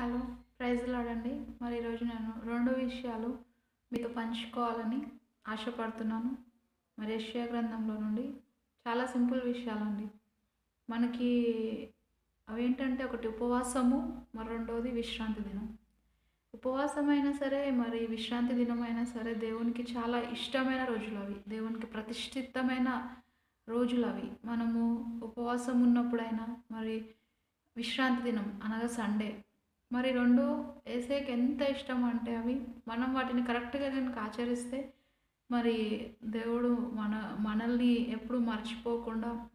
Hello praise లాడండి మరి ఈరోజు నేను రెండు విషయాలు మీతో పంచుకోవాలని ఆశపడుతున్నాను. మరి యశ్యా గ్రంథంలో నుండి చాలా సింపుల్ విషయాలండి. మనకి అవేంటంటే ఒకటి ఉపవాసము మరి రెండవది విశ్రాంతి దినం. ఉపవాసం అయినా సరే మరి విశ్రాంతి దినం అయినా సరే దేవునికి చాలా ఇష్టమైన రోజులు అవి. దేవునికి ప్రతిష్ఠితమైన రోజులు అవి. మనము ఉపవాసం ఉన్నప్పుడైనా మరి విశ్రాంతి దినం అనగా సండే మరి రెండు వేసేకి ఎంత ఇష్టం అంటే అవి? మనం వాటిని కరెక్ట్గా కనుక ఆచరిస్తే మరి దేవుడు మన మనల్ని ఎప్పుడు మర్చిపోకుండా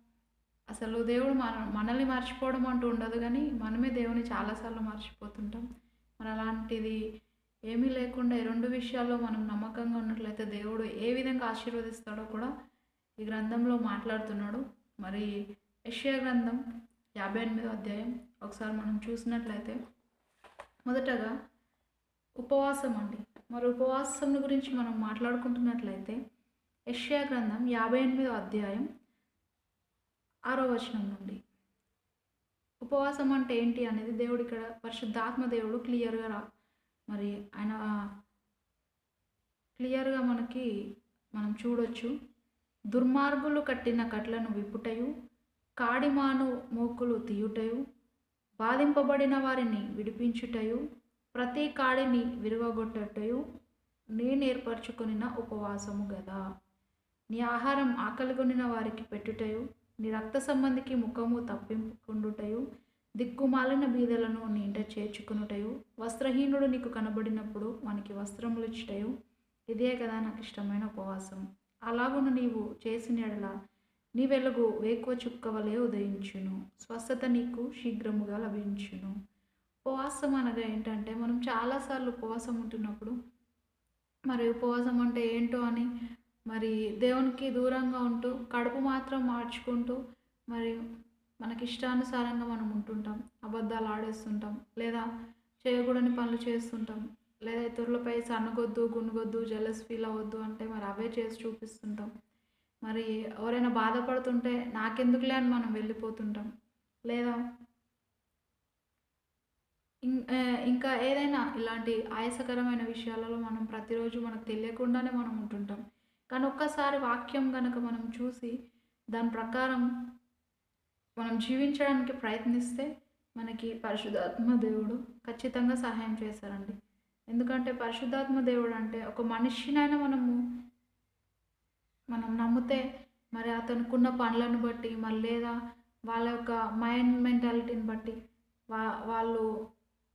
అసలు దేవుడు మన మనల్ని మర్చిపోవడం అంటూ ఉండదు కానీ మనమే దేవుని చాలాసార్లు మర్చిపోతుంటాం. మరి అలాంటిది ఏమీ లేకుండా ఈ రెండు విషయాల్లో మనం నమ్మకంగా ఉన్నట్లయితే దేవుడు ఏ విధంగా ఆశీర్వదిస్తాడో కూడా ఈ గ్రంథంలో మాట్లాడుతున్నాడు. మరి యష్యా గ్రంథం యాభై ఎనిమిదో అధ్యాయం. ఒకసారి మనం చూసినట్లయితే మొదటగా ఉపవాసం అండి మరి ఉపవాసం గురించి మనం మాట్లాడుకుంటున్నట్లయితే యష్యా గ్రంథం యాభై ఎనిమిదో అధ్యాయం ఆరో వచనం నుండి. ఉపవాసం అంటే ఏంటి అనేది దేవుడు ఇక్కడ పరిశుద్ధాత్మ దేవుడు క్లియర్గా రా మరి ఆయన క్లియర్గా మనకి మనం చూడొచ్చు. దుర్మార్గులు కట్టిన కట్లను విప్పుటయు కాడిమాను మోకులు తీయుటయు బాధింపబడిన వారిని విడిపించుటయు ప్రతి కాడిని విరువగొట్టటయు నేను ఏర్పరచుకొనిన ఉపవాసము గదా. నీ ఆహారం ఆకలిగొనిన వారికి పెట్టుటయు నీ రక్త సంబంధికి ముఖము తప్పింపుకుండుటయు దిక్కుమాలిన బీదలను నీ ఇంట చేర్చుకునుటయు వస్త్రహీనుడు నీకు కనబడినప్పుడు వానికి వస్త్రములు ఇచ్చుటయు ఇదే కదా నాకు ఇష్టమైన ఉపవాసం అలాగును నీవు చేసిన ఎడల నీ వెలుగు వేకువ చుక్కవలే ఉదయించును. స్వస్థత నీకు శీఘ్రముగా లభించును. ఉపవాసం అనగా ఏంటంటే మనం చాలాసార్లు ఉపవాసం ఉంటున్నప్పుడు మరి ఉపవాసం అంటే ఏంటో అని మరి దేవునికి దూరంగా ఉంటూ కడుపు మాత్రం మార్చుకుంటూ మరి మనకి ఇష్టానుసారంగా మనం ఉంటుంటాం. అబద్ధాలు ఆడేస్తుంటాం. లేదా చేయకూడని పనులు చేస్తుంటాం. లేదా ఇతరులపై సన్నగొద్దు గుణగొద్దు జలస్ ఫీల్ అవ్వద్దు అంటే మరి అవే చేసి చూపిస్తుంటాం. మరి ఎవరైనా బాధపడుతుంటే నాకెందుకులే అని మనం వెళ్ళిపోతుంటాం. లేదా? ఇం- ఇంకా ఏదైనా ఇలాంటి ఆయాసకరమైన విషయాలలో మనం ప్రతిరోజు మనకు తెలియకుండానే మనం ఉంటుంటాం. కానీ ఒక్కసారి వాక్యం కనుక మనం చూసి దాని ప్రకారం మనం జీవించడానికి ప్రయత్నిస్తే మనకి పరిశుద్ధాత్మ దేవుడు ఖచ్చితంగా సహాయం చేస్తారండి. ఎందుకంటే పరిశుద్ధాత్మ దేవుడు అంటే ఒక మనిషినైనా మనము మనం నమ్మితే మరి అతనుకున్న పనులను బట్టి మరి లేదా వాళ్ళ యొక్క మైండ్ మెంటాలిటీని బట్టి వా వాళ్ళు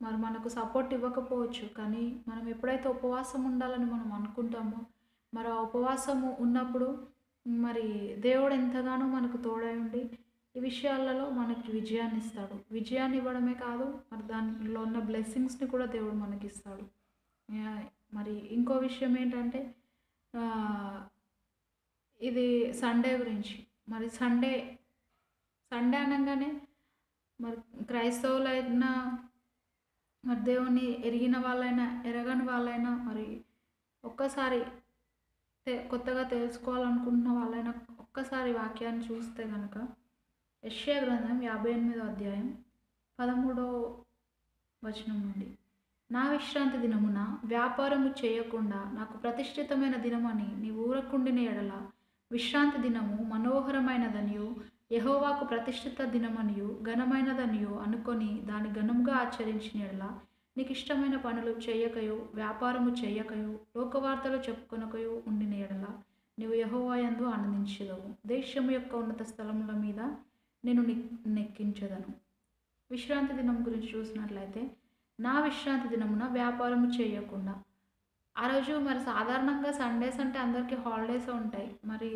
మరి మనకు సపోర్ట్ ఇవ్వకపోవచ్చు. కానీ మనం ఎప్పుడైతే ఉపవాసం ఉండాలని మనం అనుకుంటామో మరి ఆ ఉపవాసము ఉన్నప్పుడు మరి దేవుడు ఎంతగానో మనకు తోడై ఉండి ఈ విషయాలలో మనకి విజయాన్ని ఇస్తాడు. విజయాన్ని ఇవ్వడమే కాదు మరి దానిలో ఉన్న బ్లెస్సింగ్స్ని కూడా దేవుడు మనకి ఇస్తాడు. మరి ఇంకో విషయం ఏంటంటే ఇది సండే గురించి. మరి సండే సండే అనగానే మరి క్రైస్తవులైనా మరి దేవుని ఎరిగిన వాళ్ళైనా ఎరగని వాళ్ళైనా మరి ఒక్కసారి కొత్తగా తెలుసుకోవాలనుకుంటున్న వాళ్ళైనా ఒక్కసారి వాక్యాన్ని చూస్తే కనుక యెషయా గ్రంథం యాభై ఎనిమిదో అధ్యాయం పదమూడో వచనం నుండి. నా విశ్రాంతి దినమున వ్యాపారము చేయకుండా నాకు ప్రతిష్ఠితమైన దినమని నీ ఊరకుండిన ఎడల విశ్రాంతి దినము మనోహరమైనదనియు యహోవాకు ప్రతిష్ఠిత దినమనియు ఘనమైనదనియు అనుకొని దాని ఘనంగా ఆచరించిన ఎడల నీకు ఇష్టమైన పనులు చేయకయు వ్యాపారము చేయకయు లోకవార్తలు చెప్పుకొనకయు ఉండిన ఎడల నీవు యహోవాయందు ఆనందించదవు. దేశము యొక్క ఉన్నత స్థలముల మీద నేను నెక్కించదను. విశ్రాంతి దినం గురించి చూసినట్లయితే నా విశ్రాంతి దినమున వ్యాపారము చేయకుండా ఆ రోజు మరి సాధారణంగా సండేస్ అంటే అందరికీ హాలిడేస్ ఉంటాయి. మరి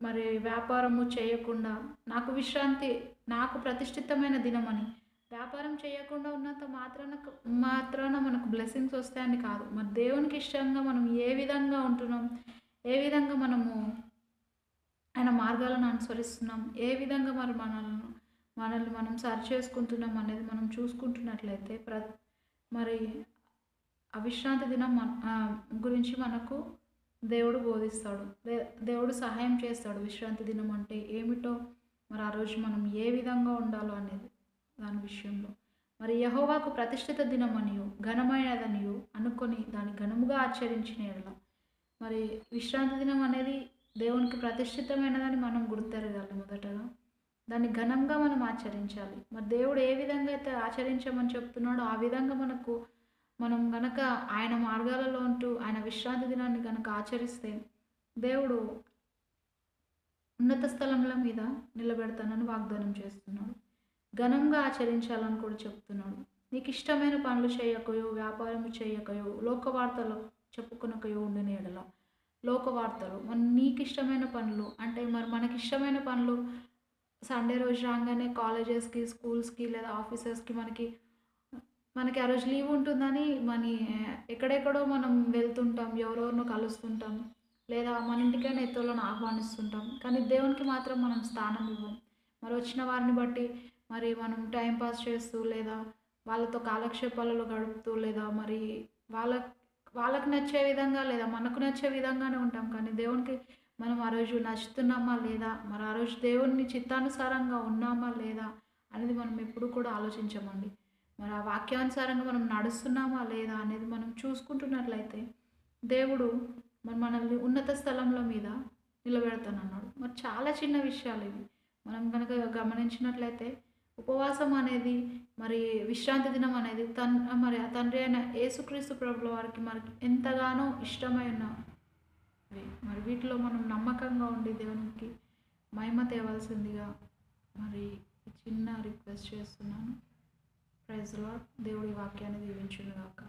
మరి వ్యాపారము చేయకుండా నాకు విశ్రాంతి నాకు ప్రతిష్ఠితమైన దినమని వ్యాపారం చేయకుండా ఉన్నంత మాత్రాన మాత్రాన మనకు బ్లెస్సింగ్స్ వస్తాయని కాదు. మరి దేవునికి ఇష్టంగా మనం ఏ విధంగా ఉంటున్నాం? ఏ విధంగా మనము ఆయన మార్గాలను అనుసరిస్తున్నాం? ఏ విధంగా మరి మనల్ని మనల్ని మనం సరి చేసుకుంటున్నాం అనేది మనం చూసుకుంటున్నట్లయితే ప్ర మరి అవిశ్రాంతి దినం మన గురించి మనకు దేవుడు బోధిస్తాడు. దే- దేవుడు సహాయం చేస్తాడు విశ్రాంతి దినం అంటే ఏమిటో మరి ఆ రోజు మనం ఏ విధంగా ఉండాలో అనేది దాని విషయంలో. మరి యహోవాకు ప్రతిష్ఠిత దినమనియు ఘనమైనదనియు అనుకొని దాన్ని ఘనముగా ఆచరించిన ఎడల. మరి విశ్రాంతి దినం అనేది దేవునికి ప్రతిష్ఠితమైనదని మనం గుర్తెరగాలి మొదటగా. దాన్ని ఘనంగా మనం ఆచరించాలి. మరి దేవుడు ఏ విధంగా అయితే ఆచరించమని చెప్తున్నాడో ఆ విధంగా మనకు మనం గనక ఆయన మార్గాలలో ఉంటూ ఆయన విశ్రాంతి దినాన్ని గనక ఆచరిస్తే దేవుడు ఉన్నత స్థలముల మీద నిలబెడతానని వాగ్దానం చేస్తున్నాడు. ఘనంగా ఆచరించాలని కూడా చెప్తున్నాడు. నీకు ఇష్టమైన పనులు చేయకయో వ్యాపారము చేయకయో లోక వార్తలు చెప్పుకునకయో ఉండిన ఎడల. లోక వార్తలు మన నీకు ఇష్టమైన పనులు అంటే మరి మనకి ఇష్టమైన పనులు సండే రోజు రాగానే కాలేజెస్కి స్కూల్స్కి లేదా ఆఫీసెస్కి మనకి మనకి ఆ రోజు లీవ్ ఉంటుందని మన ఎక్కడెక్కడో మనం వెళ్తుంటాం ఎవరెవరినో కలుస్తుంటాం లేదా మన ఇంటికైనా ఎత్తులను ఆహ్వానిస్తుంటాం. కానీ దేవునికి మాత్రం మనం స్థానం ఇవ్వం. మరి వచ్చిన వారిని బట్టి మరి మనం టైంపాస్ చేస్తూ లేదా వాళ్ళతో కాలక్షేపాలలో గడుపుతూ లేదా మరి వాళ్ళ వాళ్ళకి నచ్చే విధంగా లేదా మనకు నచ్చే విధంగానే ఉంటాం. కానీ దేవునికి మనం ఆ రోజు నచ్చుతున్నామా లేదా మరి ఆ రోజు దేవుని చిత్తానుసారంగా ఉన్నామా లేదా అనేది మనం ఎప్పుడు కూడా ఆలోచించమండి. మరి ఆ వాక్యానుసారంగా మనం నడుస్తున్నామా లేదా అనేది మనం చూసుకుంటున్నట్లయితే దేవుడు మరి మనల్ని ఉన్నత స్థలంలో మీద నిలబెడతానన్నాడు. మరి చాలా చిన్న విషయాలు ఇవి. మనం కనుక గమనించినట్లయితే ఉపవాసం అనేది మరి విశ్రాంతి దినం అనేది తన్ మరి ఆ తండ్రి అయిన యేసుక్రీస్తు ప్రభుల వారికి మనకి ఎంతగానో ఇష్టమైన మరి వీటిలో మనం నమ్మకంగా ఉండి దేవునికి మహిమ తేవాల్సిందిగా మరి చిన్న రిక్వెస్ట్ చేస్తున్నాను. ప్రైజ్లో దేవుడి వాక్యాన్ని దీవించును గాక